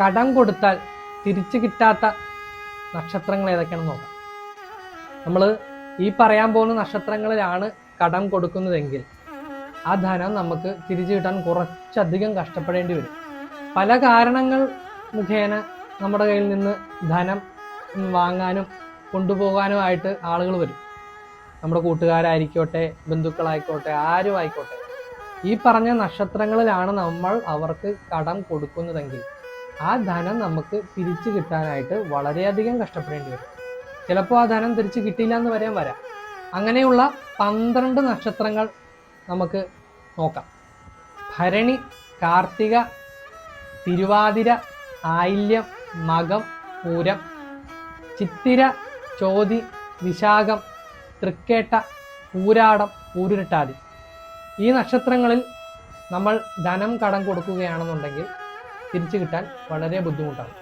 കടം കൊടുത്താൽ തിരിച്ചു കിട്ടാത്ത നക്ഷത്രങ്ങൾ ഏതൊക്കെയാണെന്ന് നോക്കാം. നമ്മൾ ഈ പറയാൻ പോകുന്ന നക്ഷത്രങ്ങളിലാണ് കടം കൊടുക്കുന്നതെങ്കിൽ ആ ധനം നമുക്ക് തിരിച്ചു കിട്ടാൻ കുറച്ചധികം കഷ്ടപ്പെടേണ്ടി വരും. പല കാരണങ്ങൾ മുഖേന നമ്മുടെ കയ്യിൽ നിന്ന് ധനം വാങ്ങാനും കൊണ്ടുപോകാനുമായിട്ട് ആളുകൾ വരും. നമ്മുടെ കൂട്ടുകാരായിരിക്കോട്ടെ ബന്ധുക്കളായിക്കോട്ടെ ആരും ആയിക്കോട്ടെ ഈ പറഞ്ഞ നക്ഷത്രങ്ങളിലാണ് നമ്മൾ അവർക്ക് കടം കൊടുക്കുന്നതെങ്കിൽ ആ ധനം നമുക്ക് തിരിച്ചു കിട്ടാനായിട്ട് വളരെയധികം കഷ്ടപ്പെടേണ്ടി വരും. ചിലപ്പോൾ ആ ധനം തിരിച്ചു കിട്ടിയില്ല എന്ന് വരെയും വരാം. അങ്ങനെയുള്ള പന്ത്രണ്ട് നക്ഷത്രങ്ങൾ നമുക്ക് നോക്കാം. ഭരണി കാർത്തിക തിരുവാതിര ആയില്യം മകം പൂരം ചിത്തിര ചോതി വിശാഖം തൃക്കേട്ട പൂരാടം പൂരുരുട്ടാതി. ഈ നക്ഷത്രങ്ങളിൽ നമ്മൾ ധനം കടം കൊടുക്കുകയാണെന്നുണ്ടെങ്കിൽ തിരിച്ചു കിട്ടാൻ വളരെ ബുദ്ധിമുട്ടാണ്.